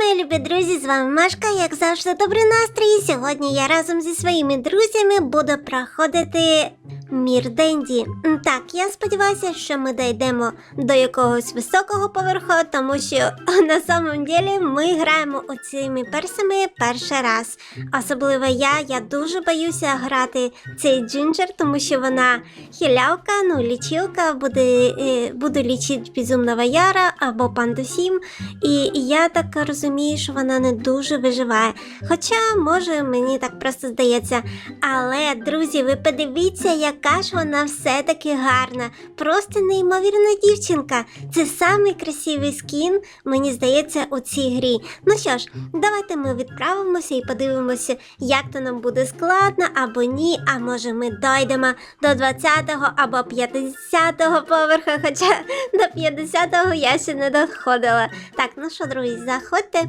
мої любі друзі! З вами Машка, як завжди, добрий настрій. Сьогодні я разом зі своїми друзями буду проходити мір Денді. Так, я сподіваюся, що ми дійдемо до якогось високого поверху, тому що на самом деле ми граємо оцими персами перший раз. Особливо я, я дуже боюся грати цей джинджер, тому що вона хілявка, ну лічилка, буде, е, буду лічити безумного яра або панду Сім. І я так розумію, що вона не дуже виживає. Хоча, може, мені так просто здається. Але, друзі, ви подивіться, яка ж вона все-таки гарна. Просто неймовірна дівчинка. Це самий красивий скін, мені здається, у цій грі. Ну що ж, давайте ми відправимося і подивимося, як то нам буде складно або ні. А може ми дойдемо до 20-го або 50-го поверха, хоча до 50-го я ще не доходила. Так, ну що, друзі, заходьте.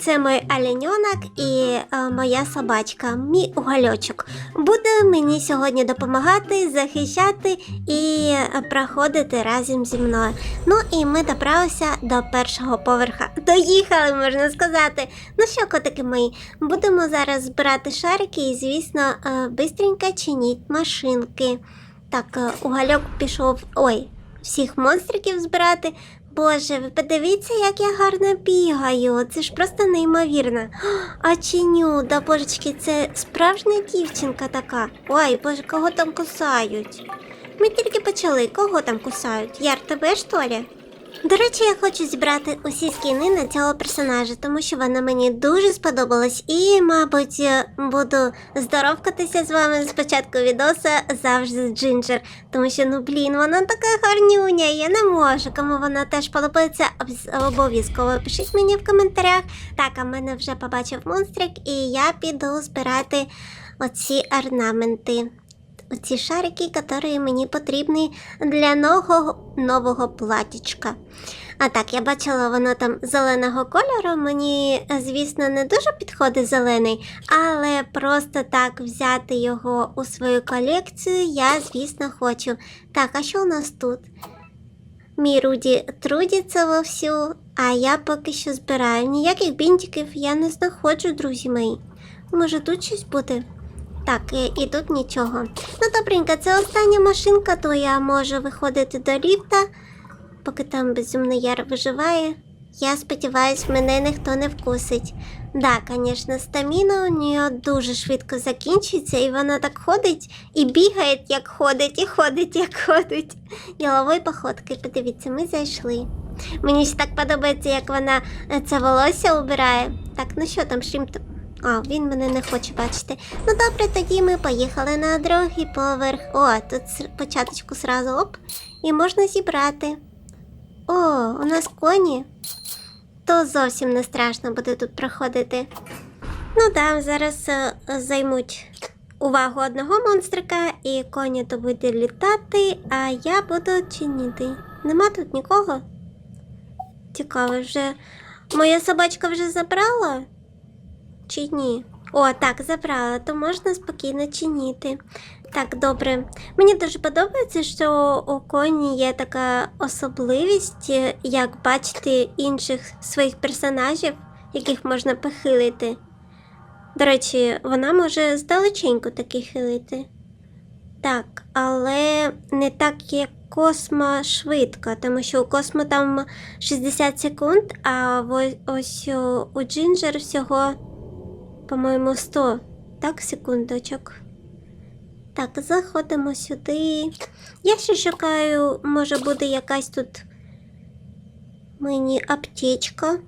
Це мій оленьонок і е, моя собачка, мій угольочок. Буде мені сьогодні допомагати, захищати і е, проходити разом зі мною. Ну і ми добралися до першого поверха. Доїхали, можна сказати. Ну що, котики мої, будемо зараз збирати шарики і, звісно, е, бистренько чиніть машинки. Так, угальок угольок пішов. Ой, всіх монстриків збирати. Боже, ви подивіться, як я гарно бігаю. Це ж просто неймовірно. А чиню, да божечки, це справжня дівчинка така. Ой, боже, кого там кусають? Ми тільки почали, кого там кусають? Яр, тебе що ли? До речі, я хочу зібрати усі скіни на цього персонажа, тому що вона мені дуже сподобалась. І, мабуть, е, буду здоровкатися з вами з початку відоса завжди з Джинджер. Тому що, ну блін, вона така гарнюня, я не можу. Кому вона теж подобається, обов'язково пишіть мені в коментарях. Так, а мене вже побачив монстрик, і я піду збирати оці орнаменти. Оці шарики, які мені потрібні для нового, нового платічка. А так, я бачила, воно там зеленого кольору. Мені, звісно, не дуже підходить зелений, але просто так взяти його у свою колекцію я, звісно, хочу. Так, а що у нас тут? Мій Руді трудиться вовсю, а я поки що збираю. Ніяких бінтиків я не знаходжу, друзі мої. Може, тут щось буде? Так, і, і тут нічого. Ну, добренько, це остання машинка, то я можу виходити до ліфта, поки там безумний яр виживає. Я сподіваюсь, мене ніхто не вкусить. Да, звісно, стаміна у нього дуже швидко закінчується, і вона так ходить і бігає, як ходить, і ходить, як ходить. Ділової походки, подивіться, ми зайшли. Мені ще так подобається, як вона е, це волосся убирає. Так, ну що там, Шрімп? А, він мене не хоче бачити. Ну добре, тоді ми поїхали на другий поверх. О, тут початочку сразу оп, і можна зібрати. О, у нас коні. То зовсім не страшно буде тут проходити. Ну да, зараз е, займуть увагу одного монстрика, і коні то буде літати, а я буду чинити. Нема тут нікого? Цікаво, вже моя собачка вже забрала? Чи ні? О, так, забрала, то можна спокійно чиніти. Так, добре. Мені дуже подобається, що у коні є така особливість, е, як бачити інших своїх персонажів, яких можна похилити. До речі, вона може здалеченько таки хилити. Так, але не так, як Космо швидко, тому що у Космо там 60 секунд, а ось у Джинджер всього по-моєму, 100. Так, секундочок. Так, заходимо сюди. Я ще шукаю, може буде якась тут мені аптечка.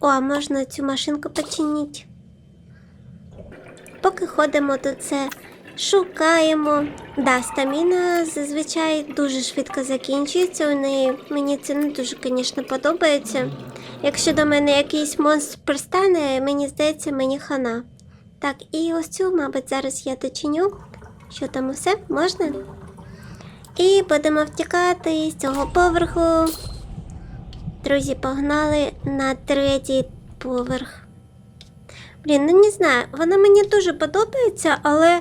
О, а можна цю машинку починити. Поки ходимо тут це шукаємо. Да, стаміна зазвичай дуже швидко закінчується у неї. Мені це не дуже, звісно, подобається. Якщо до мене якийсь монстр пристане, мені здається, мені хана. Так, і ось цю, мабуть, зараз я дочиню. Що там усе? Можна? І будемо втікати з цього поверху. Друзі, погнали на третій поверх. Блін, ну не знаю, вона мені дуже подобається, але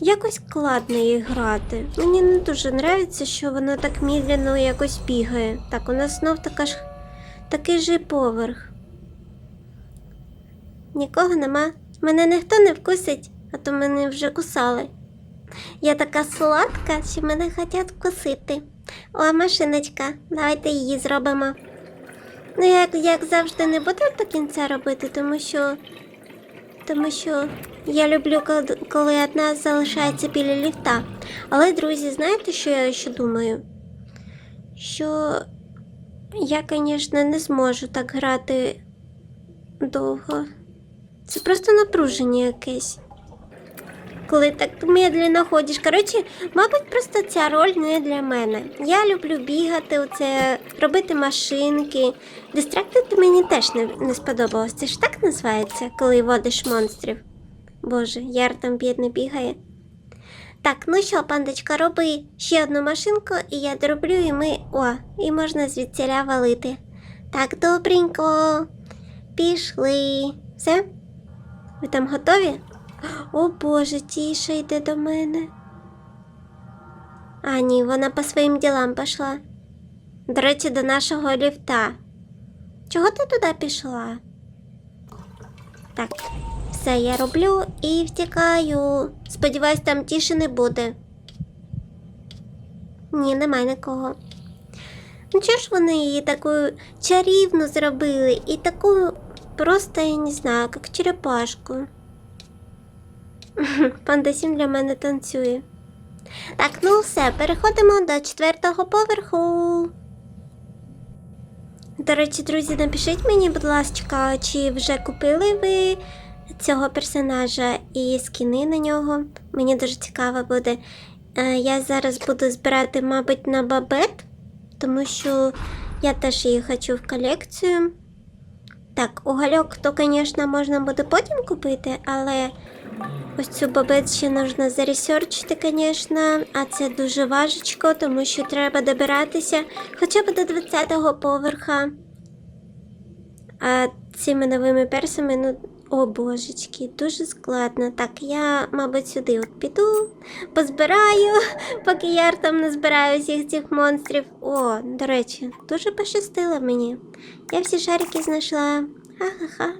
якось складно її грати. Мені не дуже подобається, що вона так медленно якось бігає. Так, у нас знов така ж такий же поверх. нікого нема. Мене ніхто не вкусить, а то мене вже кусали. Я така сладка, що мене хочуть вкусити. О, машиночка, давайте її зробимо. Ну, як, як завжди, не буду до кінця робити, тому що. Тому що я люблю, коли- одна залишається біля ліфта. Але, друзі, знаєте, що я ще думаю? Що я, звісно, не зможу так грати довго. Це просто напруження якесь. Коли так медленно ходиш. Коротше, мабуть, просто ця роль не для мене. Я люблю бігати, оце, робити машинки. Дистрактити мені теж не, не сподобалось. Це ж так називається, коли водиш монстрів. Боже, яр там бідний бігає. Так, ну що, пандочка, роби ще одну машинку, і я дороблю, і ми. О, і можна звідсіля валити. Так, добренько. Пішли. Все? Ви там готові? О Боже, тіша йде до мене. А, ні, вона по своїм ділам пішла. До речі, до нашого ліфта. Чого ти туди пішла? Так, все я роблю і втікаю. Сподіваюсь, там тиші не буде. Ні, немає нікого. Ну чого ж вони її таку чарівну зробили і таку просто, я не знаю, як черепашку. Панда Сім для мене танцює. Так, ну все, переходимо до четвертого поверху. До речі, друзі, напишіть мені, будь ласка, чи вже купили ви цього персонажа і скіни на нього. Мені дуже цікаво буде. Е, Я зараз буду збирати, мабуть, на бабет, тому що я теж її хочу в колекцію. Так, угольок, то, звісно, можна буде потім купити, але ось цю бабет ще можна заресерчити, звісно, а це дуже важечко, тому що треба добиратися хоча б до 20-го поверха. А цими новими персами, ну, о божечки, дуже складно. Так, я, мабуть, сюди от піду, позбираю, поки я там не збираю всіх цих монстрів. О, до речі, дуже пощастило мені. Я всі шарики знайшла. Ха-ха-ха.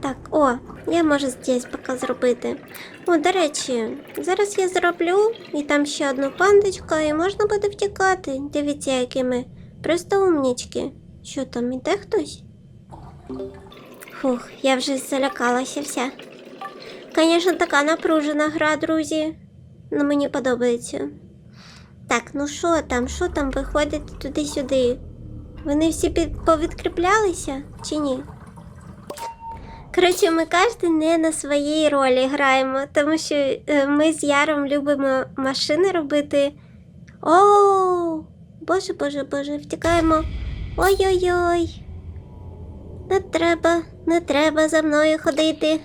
Так, о, я можу здесь поки зробити. О, до речі, зараз я зроблю і там ще одну пандочку, і можна буде втікати. Дивіться, які ми. Просто умнічки. Що там, іде хтось? Фух, я вже залякалася вся. Звісно, така напружена гра, друзі. Ну, мені подобається. Так, ну що там, що там виходить туди-сюди? Вони всі під... повідкріплялися чи ні? Коротше, ми кожен не на своїй ролі граємо, тому що е, ми з Яром любимо машини робити. О, боже, боже, боже, втікаємо. Ой-ой-ой. Не треба, не треба за мною ходити.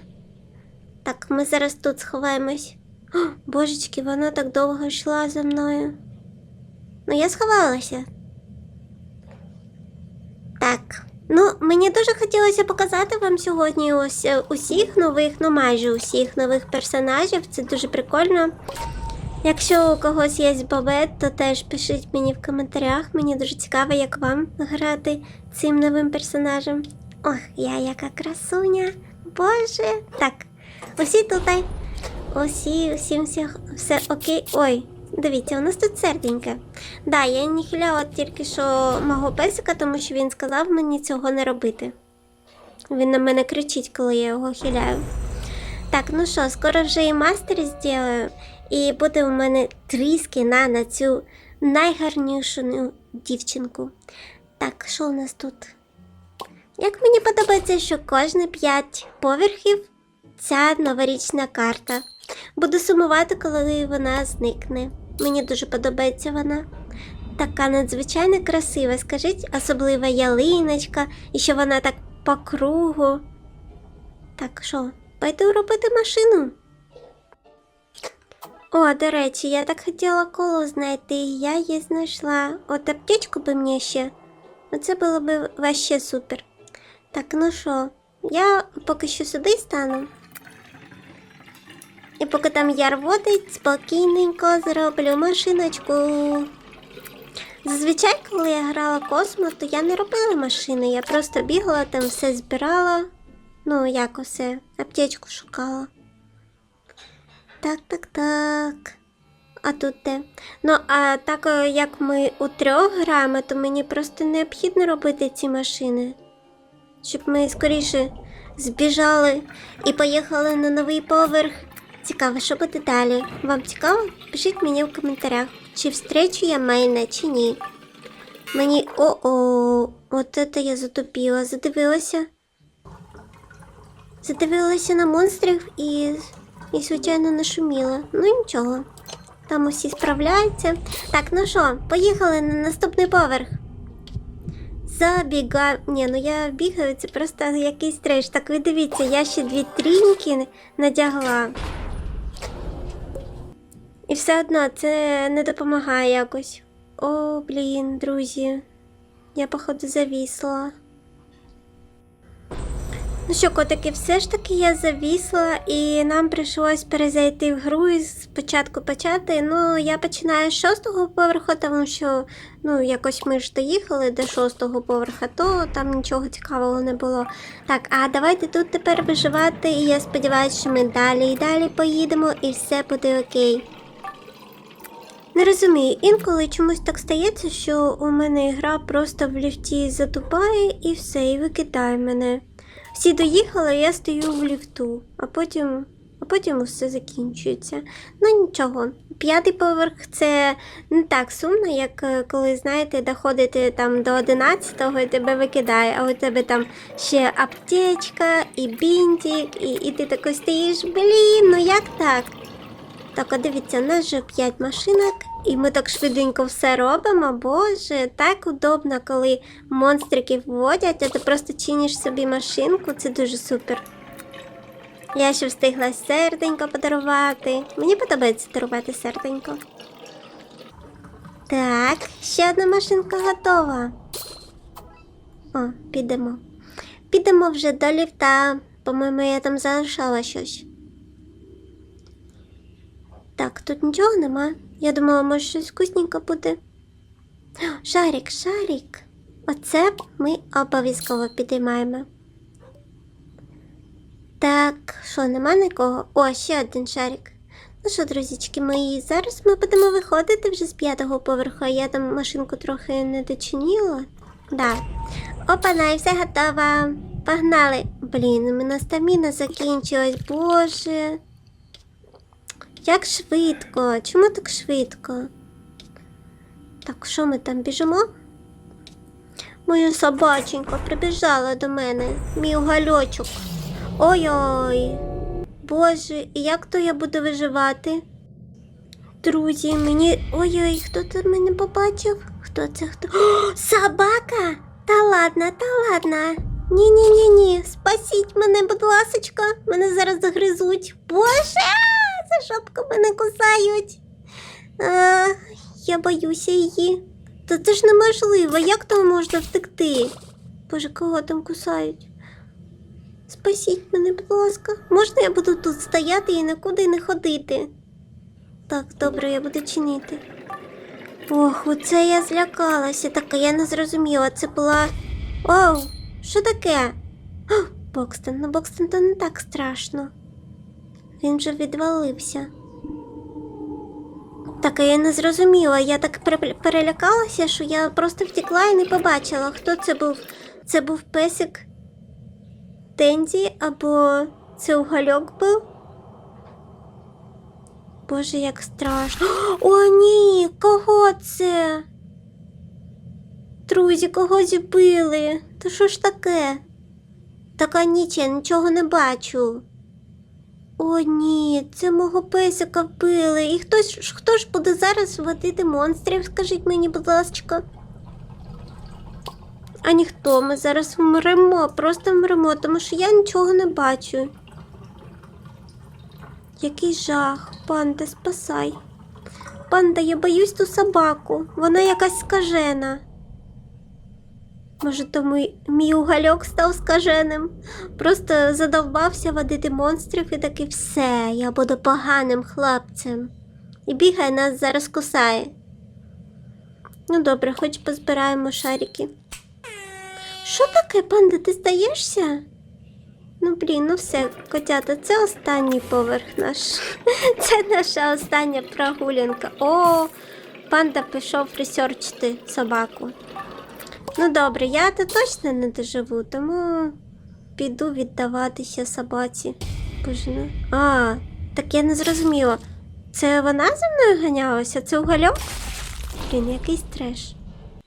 Так, ми зараз тут сховаємось. О, божечки, вона так довго йшла за мною. Ну, я сховалася. Так. Ну, мені дуже хотілося показати вам сьогодні ось е, усіх нових, ну майже усіх нових персонажів. Це дуже прикольно. Якщо у когось є бабет, то теж пишіть мені в коментарях. Мені дуже цікаво, як вам грати цим новим персонажем. Ох, я яка красуня. Боже. Так, усі тут. Усі, усім всіх, все окей. Ой, дивіться, у нас тут серденьке. Да, я не хиляла тільки що мого песика, тому що він сказав мені цього не робити. Він на мене кричить, коли я його хиляю. Так, ну що, скоро вже і мастер зроблю, і буде у мене три скіна на цю найгарнішу дівчинку. Так, що у нас тут? Як мені подобається, що кожні 5 поверхів ця новорічна карта. Буду сумувати, коли вона зникне. Мені дуже подобається вона. Така надзвичайно красива, скажіть, особлива ялиночка, і що вона так по кругу. Так що, пойду робити машину. О, до речі, я так хотіла коло знайти, я її знайшла. От аптечку би мені ще. Оце було б вообще супер. Так, ну що, я поки що сюди стану. І поки там яр водить, спокійненько зроблю машиночку. Зазвичай, коли я грала космо, то я не робила машини, я просто бігала там, все збирала. Ну, як усе, аптечку шукала. Так, так, так. А тут де? Ну, а так як ми у трьох граємо, то мені просто необхідно робити ці машини. Щоб ми скоріше збіжали і поїхали на новий поверх. Цікаво, що буде далі. Вам цікаво? Пишіть мені в коментарях, чи встречу я Мейна, чи ні. Мені. О-о, от це я затупила, задивилася. Задивилася на монстрів і, і звичайно, нашуміла. Ну нічого. Там усі справляються. Так, ну що, поїхали на наступний поверх. Забіга. Ні, ну я бігаю, це просто якийсь треш. Так ви дивіться, я ще дві тріньки надягла. І все одно це не допомагає якось. О, блін, друзі. Я, походу, завісла. Ну що, котики, все ж таки я завісла, і нам прийшлось перезайти в гру і спочатку почати. Ну, я починаю з шостого поверху, тому що ну, якось ми ж доїхали до шостого поверха, то там нічого цікавого не було. Так, а давайте тут тепер виживати, і я сподіваюся, що ми далі і далі поїдемо, і все буде окей. Не розумію, інколи чомусь так стається, що у мене гра просто в ліфті затупає і все, і викидає мене. Всі доїхали, я стою в ліфту, а потім, а потім усе закінчується. Ну нічого, п'ятий поверх це не так сумно, як е, коли, знаєте, доходите там до 11-го і тебе викидає, а у тебе там ще аптечка і бінтик, і, і ти такий стоїш, блін, ну як так? Так, а дивіться, у нас вже 5 машинок, і ми так швиденько все робимо. Боже, так удобно, коли монстриків вводять, а ти просто чиниш собі машинку, це дуже супер. Я ще встигла серденько подарувати. Мені подобається дарувати серденько. Так, ще одна машинка готова. О, підемо. Підемо вже до ліфта. По-моєму, я там залишала щось. Так, тут нічого нема. Я думала, може щось вкусненьке буде. Шарик, шарик. Оце ми обов'язково підіймаємо. Так, що, нема нікого? О, ще один шарик. Ну що, друзічки мої, зараз ми будемо виходити вже з п'ятого поверху. Я там машинку трохи не дочинила. Да. Опана, і все готово. Погнали. Блін, у мене стаміна закінчилась, боже. Як швидко? Чому так швидко? Так, що ми там біжимо? Моя собаченька прибіжала до мене, мій гальочок. Ой-ой. Боже, і як то я буду виживати? Друзі, мені. Ой-ой, хто тут мене побачив? Хто це хто? О, собака! Та ладно, та ладно. Ні-ні-ні-ні. Спасіть мене, будь ласочка. Мене зараз загризуть. Боже! За жопку мене кусають. А, я боюся її. Та це ж неможливо, як там можна втекти? Боже, кого там кусають? Спасіть мене, будь ласка. Можна я буду тут стояти і нікуди не ходити? Так, добре, я буду чинити. Ох, оце я злякалася, так я не зрозуміла. Це була. Оу, що таке? О, Бокстон, ну Бокстон то не так страшно. Він вже відвалився. Так, а я не зрозуміла. Я так перелякалася, що я просто втекла і не побачила, хто це був. Це був песик Тенді або це угольок був. Боже, як страшно. О, ні! Кого це? Друзі, кого збили? Та що ж таке? Така ніч, я нічого не бачу. О, ні, це мого песика вбили. І хтось хто ж буде зараз водити монстрів, скажіть мені, будь ласка. А ніхто, ми зараз вмремо, просто вмремо, тому що я нічого не бачу. Який жах, панда, спасай. Панда, я боюсь ту собаку. Вона якась скажена. Може, то мій, угольок став скаженим. Просто задовбався водити монстрів і таки все, я буду поганим хлопцем. І бігає нас зараз кусає. Ну добре, хоч позбираємо шарики. Що таке, панда, ти здаєшся? Ну блін, ну все, котята, це останній поверх наш. Це наша остання прогулянка. О, панда пішов ресерчити собаку. Ну добре, я то точно не доживу, тому піду віддаватися собаці. Боже, ну. А, так я не зрозуміла. Це вона за мною ганялася? Це угольок? Блін, якийсь треш.